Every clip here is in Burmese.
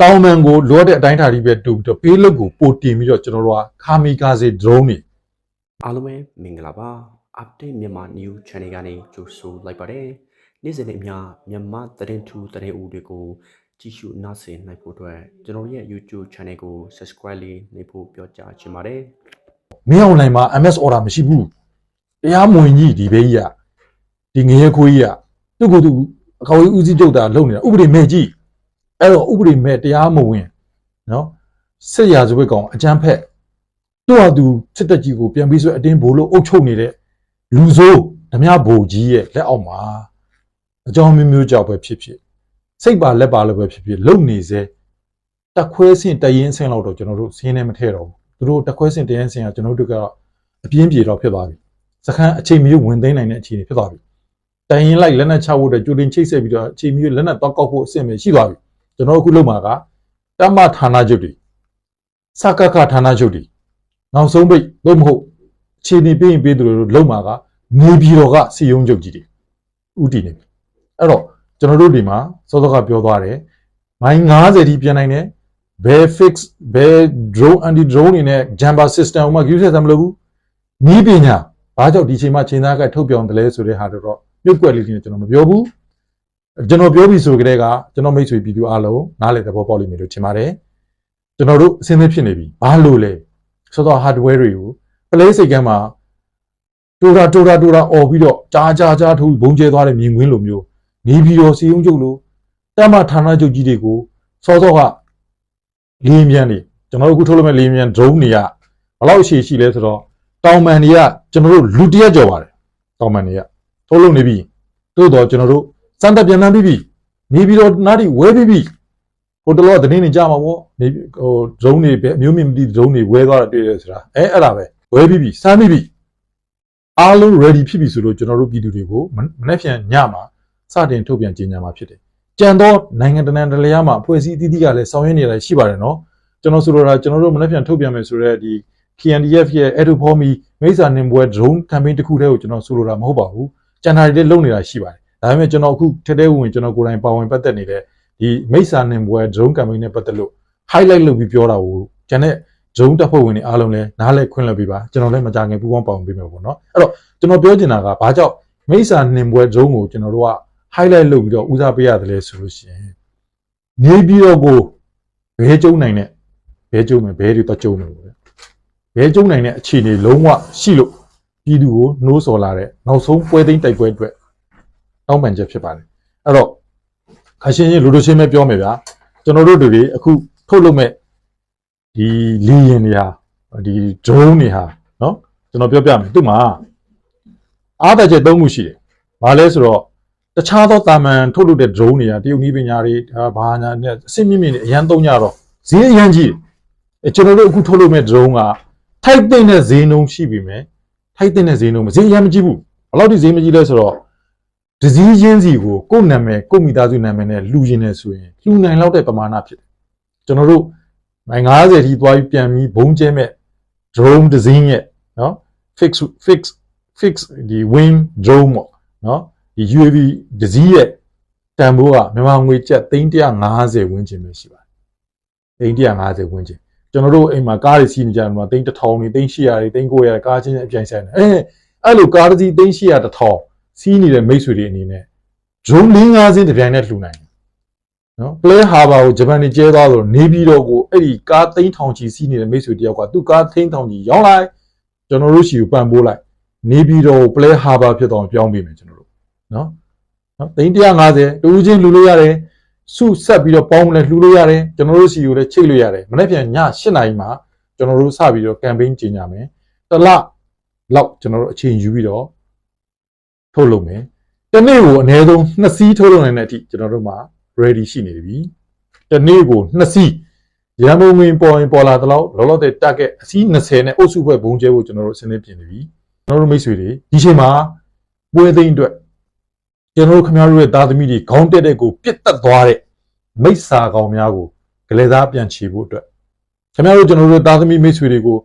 တောင်မန်ကိုလိုအပ်တဲ့အတိုင်းအတာကြီးပဲတူပြီးတော့ပေးလုတ်ကိုပိုတင်ပြီးတော့ကျွန်တော်တို့ကခါမီကာစေ drone တွေအားလုံးပဲမင်္ဂလာပါ update မြန်မာ new channel ကနေကြိုဆိုလိုက်ပါတယ်နေ့စဉ်နဲ့အမျှမြန်မာသတင်းထူးသတင်းဦးတွေကိုကြည့်ရှုနားဆင်နိုင်ဖို့အတွက်ကျွန်တော်ရဲ့ YouTube channel ကို subscribe လေးလုပ်ဖို့ပြောကြားချင်ပါတယ်မင်းအောင်လိုင်းမှာ MS order မရှိဘူးတရားမဝင်ကြီးဒီဘေးကြီးကဒီငရဲခွေးကြီးကသူ့ကိုယ်သူအကောင်ကြီးဦးစီးချုပ်တာလုပ်နေတာဥပဒေမဲ့ကြီး အဲ့တော့ဥပဒေမဲ့တရားမဝင်နော်စစ်ရာဇဝတ်ကောင်အကြမ်းဖက်သူ့ဟာသူစစ်တပ်ကြီးကိုပြန်ပြီးဆိုအတင်းဘိုးလို့အုပ်ချုပ်နေတဲ့လူဆိုးဓမြဘိုလ်ကြီးရဲ့လက်အောက်မှာအကြောင်းမျိုးမျိုးကြောက်ပဲဖြစ်ဖြစ်စိတ်ပါလက်ပါလို့ပဲဖြစ်ဖြစ်လုံနေစေတက်ခွဲစင်တရင်အဆင်းလောက်တော့ကျွန်တော်တို့စင်းနေမထဲတော့ဘူးသူတို့တက်ခွဲစင်တရင်အဆင်းကကျွန်တော်တို့ကအပြင်းပြေတော့ဖြစ်သွားပြီစခန်းအချိန်မျိုးဝင်သိမ်းနိုင်တဲ့အခြေအနေဖြစ်သွားပြီတရင်လိုက်လက်နက်ချဖို့အတွက်ကြိုတင်ချိတ်ဆက်ပြီးတော့အချိန်မျိုးလက်နက်တောက်ကောက်ဖို့အဆင့်ပဲရှိသွားပြီ ကျွန်တော်အခုလုပ်မှာကတမ္မဌာနချုပ်တွေစကခဌာနချုပ်တွေနောက်ဆုံးပိတ်လို့မဟုတ်အခြေအနေပြရင်ပေးသူတို့လုံမှာကနေပြည်တော်ကစီယုံချုပ်ကြီးတွေဥတီနေပြီအဲ့တော့ကျွန်တော်တို့ဒီမှာစောစောကပြောသွားတယ်မိုင်း90ထိပြန်နိုင်တယ်ဘယ် fix ဘယ် drone anti drone တွေနဲ့ jumper system ဥမာ use ဆက်မလုပ်ဘူးနီးပညာဘာကြောင့်ဒီချိန်မှာချိန်သားကထုတ်ပြောင်းတယ်လဲဆိုတဲ့ဟာတော့ပြုတ်ကွက်လေးတွေကျွန်တော်မပြောဘူး ကျွန်တော်ပြောပြီဆိုကြတဲ့ကကျွန်တော်မိတ်ဆွေပြည်သူအားလုံးနားလည်သဘောပေါက်လိမ့်မယ်လို့ထင်ပါတယ်ကျွန်တော်တို့အစင်းသင်းဖြစ်နေပြီဘာလို့လဲဆိုတော့ hardware တွေကို play စိတ်ကမ်းမှာတိုးတာတိုးတာတိုးတာអော်ပြီးတော့ကြားကြားကြားထိုးဘုံကျဲသွားတဲ့မြင်ကွင်းလိုမျိုးနေပြီးတော့စီယုံချုပ်လို့တမဌာနချုပ်ကြီးတွေကိုစောစောကလင်းမြန်နေကျွန်တော်တို့အခုထုတ်လို့မဲ့လင်းမြန် drone တွေကဘယ်လောက်ရှည်ရှိလဲဆိုတော့တောင်မန်တွေကကျွန်တော်တို့လူတရက်ကြော်ပါတယ်တောင်မန်တွေကထုတ်လို့နေပြီသို့တော့ကျွန်တော်တို့ စမ်းတပ်ပြန်နှမ်းပြီးပြီနေပြီးတော့နားတီဝဲပြီးပြီဟိုတလောသတင်းနေကြမှာပေါ့နေဟို drone တွေပဲအမျိုးမြင့်မသိ drone တွေဝဲသွားတာတွေ့ရဆိုတာအဲအဲ့ဒါပဲဝဲပြီးပြီစမ်းပြီးပြီအားလုံး ready ဖြစ်ပြီဆိုလို့ကျွန်တော်တို့ပြည်သူတွေကိုမမနေ့ပြန်ညမှာစတင်ထုတ်ပြန်ကြေညာမှာဖြစ်တယ်ကြံတော့နိုင်ငံတကာတလျားမှာအဖွဲ့အစည်းအသီးသီးကလည်းဆောင်ရွက်နေရရှိပါတယ်နော်ကျွန်တော်ဆိုလိုတာကျွန်တော်တို့မနေ့ပြန်ထုတ်ပြန်မယ်ဆိုတော့ဒီ KNDF ရဲ့ Eduformi မိစ္ဆာနင်ပွဲ drone campaign တစ်ခုတည်းကိုကျွန်တော်ဆိုလိုတာမဟုတ်ပါဘူးကျန်တာတွေလည်းလုပ်နေတာရှိပါတယ် ဒါပေမဲ့ကျွန်တော်အခုထက်တဲ့ဝင်ကျွန်တော်ကိုယ်တိုင်ပါဝင်ပတ်သက်နေတဲ့ဒီမိစ္ဆာနင်ပွဲ drone campaign နဲ့ပတ်သက်လို့ highlight လုပ်ပြီးပြောတာကိုကျန်တဲ့ drone တပ်ဖွဲ့ဝင်တွေအားလုံးလည်းနားလည်ခွင့်လွှတ်ပေးပါကျွန်တော်လည်းမကြခင်ပူးပေါင်းပါဝင်ပေးမယ်ပေါ့နော်အဲ့တော့ကျွန်တော်ပြောချင်တာကဘာကြောင့်မိစ္ဆာနင်ပွဲ drone ကိုကျွန်တော်တို့က highlight လုပ်ပြီးတော့ဦးစားပေးရတယ်လဲဆိုလို့ရှိရင်နေပြီးတော့ကိုဘဲကျုံနိုင်တဲ့ဘဲကျုံမယ်ဘဲတွေတော့ကျုံမယ်ပေါ့ဘဲကျုံနိုင်တဲ့အခြေအနေလုံးဝရှိလို့ပြည်သူကိုနှိုးဆော်လာတဲ့နောက်ဆုံးပွဲသိမ်းတိုက်ပွဲအတွက် တောင်းပန်ချက်ဖြစ်ပါတယ်အဲ့တော့ခါရှင်းချင်းလူလူချင်းပဲပြောမယ်ဗျာကျွန်တော်တို့တွေအခုထုတ်လုပ်မဲ့ဒီလီယင်တွေဟာဒီ drone တွေဟာနော်ကျွန်တော်ပြောပြမယ်သူ့မှာအားသက်ချက်၃ခုရှိတယ်ဘာလဲဆိုတော့တခြားသောတာမန်ထုတ်လုပ်တဲ့ drone တွေကတရုတ်နည်းပညာတွေဘာညာနဲ့အဆင့်မြင့်မြင့်တွေအရန်သုံးကြတော့ဈေးအရန်ကြီးတယ်ကျွန်တော်တို့အခုထုတ်လုပ်မဲ့ drone ကထိုက်တဲ့ဈေးနှုန်းရှိပြီမယ်ထိုက်တဲ့ဈေးနှုန်းဈေးအရန်မကြီးဘူးဘယ်လောက်ဒီဈေးမကြီးလဲဆိုတော့ ဒစည်းချင်းစီကိုကိုယ့်နာမည်ကိုယ့်မိသားစုနာမည်နဲ့လှူရင်းနေဆိုရင်လှူနိုင်လောက်တဲ့ပမာဏဖြစ်တယ်ကျွန်တော်တို့မိုင်90ထိသွားပြီးပြန်ပြီးဘုံကျဲမဲ့ drone ဒစင်းရဲ့နော် fix fix fix ဒီ wing drone ပေါ့နော်ဒီ UAV ဒစည်းရဲ့တန်ဖိုးကမြန်မာငွေကျပ်350ဝန်းကျင်ပဲရှိပါတယ်350ဝန်းကျင်ကျွန်တော်တို့အိမ်မှာကားတွေစီးနေကြတယ်မှာ31000တွေ300တွေ300ကားချင်းအပြိုင်ဆိုင်တယ်အဲအဲ့လိုကားတစ်စီး300 1000 စီးနေတဲ့မိတ်ဆွေတွေအနေနဲ့ drone 5-5စင်းတစ်ပြိုင်နဲ့လှူနိုင်တယ်နော် play harbor ကိုဂျပန်နေကျဲသွားလို့နေပြီးတော့ကိုအဲ့ဒီကား3000ချီစီးနေတဲ့မိတ်ဆွေတယောက်ကသူ့ကား3000ချီရောင်းလိုက်ကျွန်တော်တို့ရှိကိုပံ့ပိုးလိုက်နေပြီးတော့ play harbor ဖြစ်တော့ပြောင်းပေးမယ်ကျွန်တော်တို့နော်နော်350တူးချင်းလှူလို့ရတယ်စုဆက်ပြီးတော့ပေါင်းလည်းလှူလို့ရတယ်ကျွန်တော်တို့စီကိုလည်းချိတ်လို့ရတယ်မနေ့ပြန်ည8နာရီမှာကျွန်တော်တို့စပြီးတော့ campaign ကြီးညာမယ်တစ်လလောက်ကျွန်တော်တို့အချိန်ယူပြီးတော့ ထုတ်လုပ်မယ်တနေ့ကိုအနည်းဆုံး2စီးထုတ်လုပ်နိုင်တဲ့အထိကျွန်တော်တို့မှာ ready ရှိနေပြီတနေ့ကို2စီးရန်ကုန်ငင်ပေါ်ရင်ပေါ်လာတော့လောလောတဲ့တက်ကအစီး20နဲ့အုပ်စုဖွဲ့ဘုံကျဲဖို့ကျွန်တော်တို့အစင်းနေပြင်နေပြီကျွန်တော်တို့မိတ်ဆွေတွေဒီချိန်မှာပွဲသိမ်းအတွက်ကျွန်တော်တို့ခင်ဗျားတို့ရဲ့သားသမီးတွေခေါင်းတက်တဲ့ကိုပြစ်တက်သွားတဲ့မိစ္ဆာကောင်များကိုဂလဲသားပြန်ချီဖို့အတွက်ခင်ဗျားတို့ကျွန်တော်တို့သားသမီးမိတ်ဆွေတွေကို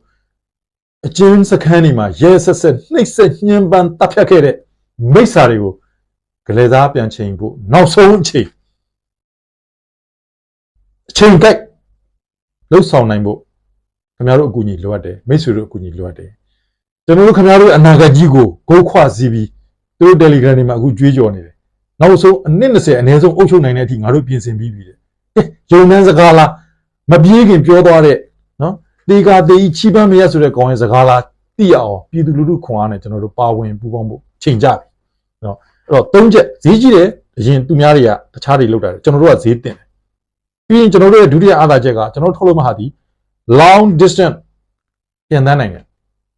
အကျဉ်းစခန်းတွေမှာရဲဆက်ဆက်နှိပ်စက်ညှဉ်းပန်းတပ်ဖြတ်ခဲ့တဲ့ မိစ္ဆာတွေကိုဂလဲသားပြန်ချိန်ဖို့နောက်ဆုံးအချိန်အချိန်ကိုက်လှုပ်ဆောင်နိုင်ဖို့ခင်ဗျားတို့အကူအညီလိုအပ်တယ်မိတ်ဆွေတို့အကူအညီလိုအပ်တယ်ကျွန်တော်တို့ခင်ဗျားတို့အနာဂတ်ကြီးကိုဂိုးခွစီးပြီးသူတို့ Telegram တွေမှာအခုကြွေးကြော်နေတယ်နောက်ဆုံးအနည်း20အနည်းဆုံးအုပ်ချုပ်နိုင်တဲ့အထိငါတို့ပြင်ဆင်ပြီးပြီတဲ့ဟဲ့ယုံနှန်းစကားလားမပြေးခင်ပြောသွားတဲ့နော်တေကာတေကြီးချီးပန်းမရဆိုတဲ့ကောင်းရဲ့စကားလားသိရအောင်ပြည်သူလူထုခွန်အားနဲ့ကျွန်တော်တို့ပါဝင်ပူးပေါင်းဖို့ချိန်ကြပြီ နော်အဲ့တော့သုံးချက်ဈေးကြီးတယ်အရင်သူများတွေကတခြားတွေလောက်တာတယ်ကျွန်တော်တို့ကဈေးတင်တယ်ပြီးရင်ကျွန်တော်တို့ရဲ့ဒုတိယအားသာချက်ကကျွန်တော်တို့ထုတ်လို့မဟာဒီ long distance ပြန်တန်းနိုင်တယ်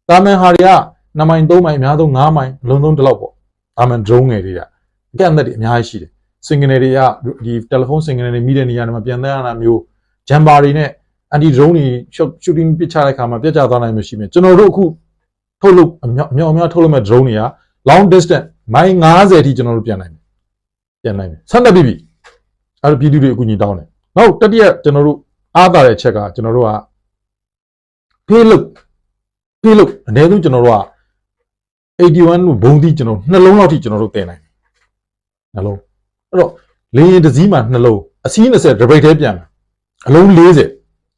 တာမန်ဟာတွေက2မိုင်3မိုင်အများဆုံး5မိုင်အလုံးစုံတစ်လောက်ပေါ့တာမန် drone ငယ်တွေကအကန့်အသတ်တွေအများကြီးရှိတယ် signal တွေကဒီတယ်လီဖုန်း signal တွေမိတဲ့နေရာတွေမှာပြန်တန်းရတာမျိုး jumper တွေနဲ့ anti drone တွေ shooting ပစ်ချတဲ့အခါမှာပြတ်ကျသွားနိုင်မျိုးရှိမယ်ကျွန်တော်တို့အခုထုတ်လို့အမြောက်အမြောက်အများထုတ်လို့မဲ့ drone တွေက long distance မိုင်90အထိကျွန်တော်တို့ပြန်နိုင်တယ်ပြန်နိုင်တယ်ဆက်လက်ပြီးပြီအဲ့တော့ပြည်သူတွေအကူအညီတောင်းတယ်နောက်တတိယကျွန်တော်တို့အားသာတဲ့ချက်ကကျွန်တော်တို့ကဖေးလို့ဖေးလို့အနည်းဆုံးကျွန်တော်တို့က81လို့ဘုံသီးကျွန်တော်နှလုံးလောက်ထိကျွန်တော်တို့တင်နိုင်တယ်နှလုံးအဲ့တော့လေရင်တစ်စီးမှာနှလုံးအစီး20ဒပိတ်သေးပြန်တယ်အလုံး40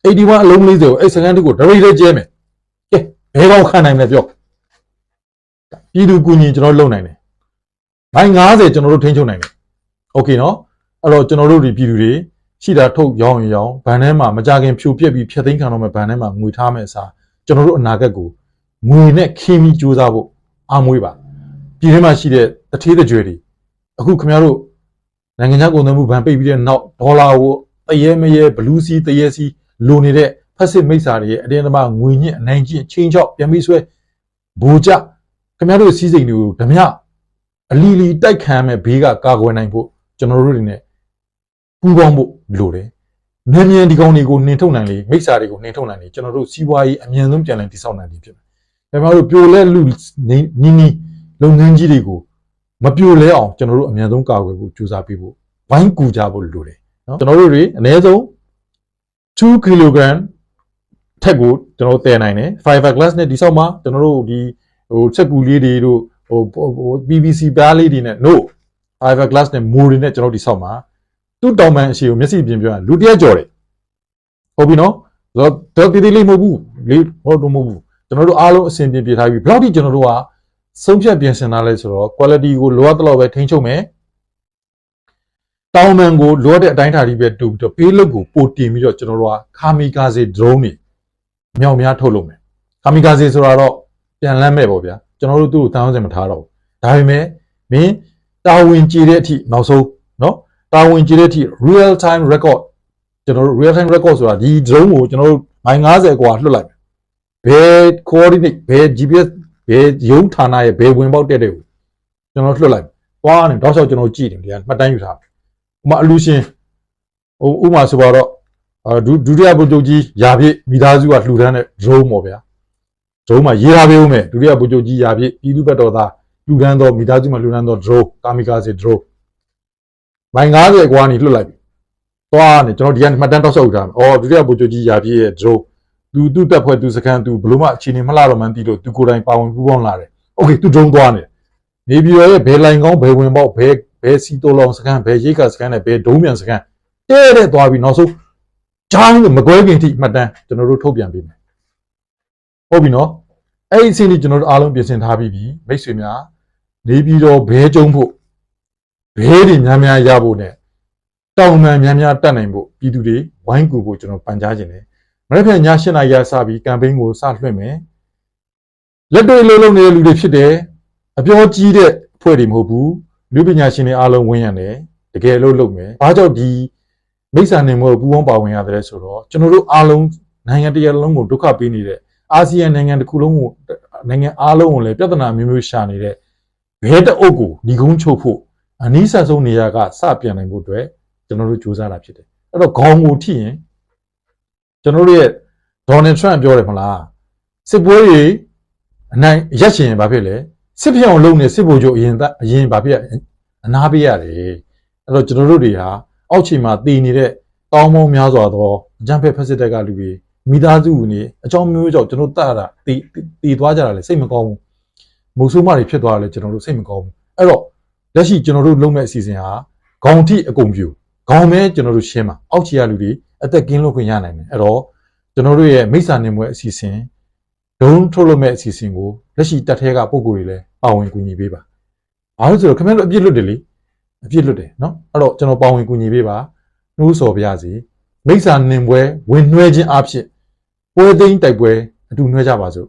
81အလုံး40ကိုအဲ့စကန်တစ်ကိုဒပိတ်သေးကျဲမယ်ကဲဘယ်ကောင်ခံနိုင်မလဲပြော ပြည်သူကူညီကျွန်တော်လုပ်နိုင်တယ်။ဘိုင်90ကျွန်တော်တို့ထိန်းချုပ်နိုင်တယ်။ Okay နော်။အဲ့တော့ကျွန်တော်တို့ဒီပြည်သူတွေရှိတာထုတ်ရောင်းရောင်းဘဏ်ထဲမှာမကြခင်ဖြိုပြက်ပြီးဖြတ်သိမ်းခံတော့မဲ့ဘဏ်ထဲမှာငွေထားမဲ့အစားကျွန်တော်တို့အနာဂတ်ကိုငွေနဲ့ခင်းပြီးစူးစမ်းဖို့အားမွေးပါ။ပြည်ထဲမှာရှိတဲ့တထေးတကြွယ်တွေအခုခင်ဗျားတို့နိုင်ငံခြားကုန်သွယ်မှုဘဏ်ပိတ်ပြီးတဲ့နောက်ဒေါ်လာကိုတရေမရေဘလူးစီတရေစီလိုနေတဲ့ဖက်စစ်မိစ္ဆာတွေရဲ့အတင်းအဓမ္မငွေညှစ်အနိုင်ကျင့်ချင်းချောက်ပြန်ပြီးဆွဲဘူကြ ခင်ဗျားတို့စီးစိမ်တွေကိုဓမြအလီလီတိုက်ခံမဲ့ဘေးကကာကွယ်နိုင်ဖို့ကျွန်တော်တို့တွေ ਨੇ ပူးပေါင်းဖို့လိုတယ်။မြန်မြန်ဒီကောင်တွေကိုနှင်ထုတ်နိုင်လေမိစ္ဆာတွေကိုနှင်ထုတ်နိုင်လေကျွန်တော်တို့စီးပွားရေးအမြန်ဆုံးပြန်လည်တည်ဆောက်နိုင်ပြီဖြစ်မယ်။ဒါပေမဲ့တို့ပြိုလဲလူနီးနီးလုပ်ငန်းကြီးတွေကိုမပြိုလဲအောင်ကျွန်တော်တို့အမြန်ဆုံးကာကွယ်ဖို့ကြိုးစားပေးဖို့ဝိုင်းကူကြဖို့လိုတယ်နော်ကျွန်တော်တို့တွေအနည်းဆုံး2 kg ထက်ကိုကျွန်တော်တို့တည်နိုင်တယ် fiber glass နဲ့ဒီဆောက်မှာကျွန်တော်တို့ဒီ ဟိုချက်ကူလေးတွေတို့ဟိုဟို PVC ပြားလေးတွေနဲ့ no fiber glass နဲ့မိုးတွေနဲ့ကျွန်တော်ဒီဆောက်မှာသူ့တောင်ပန်အရှိကိုမျက်စိပြင်ပြောရင်လူတရက်ကြော်တယ်ဟုတ်ပြီနော်ဆိုတော့တည်တည်လေးမဟုတ်ဘူးလေဟုတ်တော့မဟုတ်ဘူးကျွန်တော်တို့အားလုံးအဆင်ပြေပြေထားပြီးဘယ်လောက်ထိကျွန်တော်တို့ကဆုံးဖြတ်ပြင်ဆင်ထားလဲဆိုတော့ quality ကိုလိုအပ်တဲ့လောက်ပဲထိန်းချုပ်မယ်တောင်ပန်ကိုလိုအပ်တဲ့အတိုင်းထားပြီးပဲတူပြီးတော့ပေးလုတ်ကိုပိုတင်ပြီးတော့ကျွန်တော်တို့ကခါမီကာစေ drone တွေမြောက်များထုတ်လုပ်မယ်ခါမီကာစေဆိုတာတော့ ပြန်လန်းမဲ့ပေါ့ဗျာကျွန်တော်တို့သူ့ကိုတောင်းစင်မထားတော့ဘူးဒါပေမဲ့မင်းတာဝန်ကြည်တဲ့အထိနောက်ဆုံးနော်တာဝန်ကြည်တဲ့အထိ real time record ကျွန်တော်တို့ real time record ဆိုတာဒီ drone ကိုကျွန်တော်တို့မိုင်90กว่าလွှတ်လိုက်မယ်ဘယ် coordinate ဘယ် GPS ဘယ်ရုံးဌာနရဲ့ဘယ်ဝင်ပေါက်တက်တဲ့ကိုကျွန်တော်လွှတ်လိုက်သွားနေတော့ဆောက်ကျွန်တော်ကြည့်တယ်ဒီကမှတ်တမ်းယူထားဥမာအလူရှင်ဟိုဥမာဆိုပါတော့အာဒုဒုတိယဗိုလ်ချုပ်ကြီးယာပြည့်မိသားစုကလှူဒန်းတဲ့ drone ပေါ့ဗျာ drone မှာရေးထားပေးဦးမယ်ဒုတိယဗိုလ်ချုပ်ကြီးယာပြည့်ပြည်သူ့ဘက်တော်သားလှူဒန်းသောမိသားစုမှာလှူဒန်းသော drone ကာမီကာစေ drone မိုင်90ကွာနေလွတ်လိုက်ပြီသွားနေကျွန်တော်ဒီကနေမှတ်တမ်းတောက်ဆောက်ထားမယ်အော်ဒုတိယဗိုလ်ချုပ်ကြီးယာပြည့်ရဲ့ drone သူသူ့တက်ဖွဲ့သူစကန်သူဘလို့မှအခြေအနေမလှတော့မှန်းသိလို့သူကိုယ်တိုင်ပါဝင်ပူးပေါင်းလာတယ်โอเคသူ drone သွားနေနေပြည်တော်ရဲ့ဘယ်လိုင်ကောင်းဘယ်ဝင်ပေါက်ဘယ်ဘယ်စီတိုလောင်စကန်ဘယ်ရိတ်ကစကန်နဲ့ဘယ်ဒုံးမြန်စကန်တဲ့တဲ့သွားပြီးနောက်ဆုံးဂျိုင်းမကွဲခင်ထိမှတ်တမ်းကျွန်တော်တို့ထုတ်ပြန်ပေးမယ် ဟုတ်ပြီနော်အဲ့ဒီအစီအစဉ်ကျွန်တော်တို့အားလုံးပြင်ဆင်ထားပြီးပြီမိတ်ဆွေများနေပြည်တော်ဘဲကျုံဖို့ဘဲတွေများများရဖို့ ਨੇ တောင်မှန်များများတက်နိုင်ဖို့ပြည်သူတွေဝိုင်းကူဖို့ကျွန်တော်ပန်ကြားခြင်းတယ်မနေ့ကည7:00နာရီရစပြီးကမ်ပိန်းကိုစလွှင့်မယ်လက်တွေ့လုံးလုံးနေတဲ့လူတွေဖြစ်တယ်အပြောကြီးတဲ့အဖွဲ့တွေမဟုတ်ဘူးလူပညာရှင်တွေအားလုံးဝန်းရံတယ်တကယ်လို့လုပ်မယ်ဘာကြောင့်ဒီမိစ္ဆာနေမို့ပူပေါင်းပါဝင်ရတယ်ဆိုတော့ကျွန်တော်တို့အားလုံးနိုင်ငံတကာလုံးကိုဒုက္ခပေးနေတဲ့ အာဆီယံနိုင်ငံတစ်ခုလုံးကိုနိုင်ငံအားလုံးကိုလည်းပြဿနာမျိုးမျိုးရှာနေတဲ့ဘဲတအုပ်ကိုညီကုန်းချုပ်ဖို့အနည်းဆက်ဆုံးနေရာကစပြန်နိုင်ဖို့အတွက်ကျွန်တော်တို့စူးစမ်းတာဖြစ်တယ်အဲ့တော့ခေါင်းကိုထိရင်ကျွန်တော်တို့ရဲ့ဒေါ်နယ်ထရန့်ပြောတယ်မလားစစ်ပွဲတွေအနိုင်ရက်ရှင်ရင်ဘာဖြစ်လဲစစ်ပြောင်လုံးနေစစ်ဗိုလ်ချုပ်အရင်အရင်ဘာဖြစ်အနာပေးရတယ်အဲ့တော့ကျွန်တော်တို့တွေဟာအောက်ခြေမှာတည်နေတဲ့တောင်းမောင်းများစွာသောအကြံဖက်ဖက်စစ်တပ်ကလူတွေ မိသားစုဝင်နေအကြောင်းမျိုးကြောင့်ကျွန်တော်တတ်တာတည်တည်သွားကြတာလေစိတ်မကောင်းဘူးမုံဆိုးမတွေဖြစ်သွားတယ်ကျွန်တော်တို့စိတ်မကောင်းဘူးအဲ့တော့လက်ရှိကျွန်တော်တို့လုပ်မဲ့အစီအစဉ်ဟာခေါင်းထိအကုန်ပြူခေါင်းမဲကျွန်တော်တို့ရှင်းပါအောက်ခြေရလူတွေအသက်ကင်းလို့ခွင့်ရနိုင်တယ်အဲ့တော့ကျွန်တော်တို့ရဲ့မိစ္ဆာနေမွဲအစီအစဉ်ဒုံထုတ်လို့မဲ့အစီအစဉ်ကိုလက်ရှိတက်ထဲကပုံကိုယ်တွေလည်းပါဝင်ကူညီပေးပါဘာလို့ဆိုတော့ခင်ဗျားတို့အပြစ်လွတ်တယ်လေအပြစ်လွတ်တယ်နော်အဲ့တော့ကျွန်တော်ပါဝင်ကူညီပေးပါနှိုးဆော်ပြရစီမိစ္ဆာနေမွဲဝင်နှွဲခြင်းအဖြစ် ပွဲသိမ်းတိုက်ပွဲအတူနှွဲကြပါစို့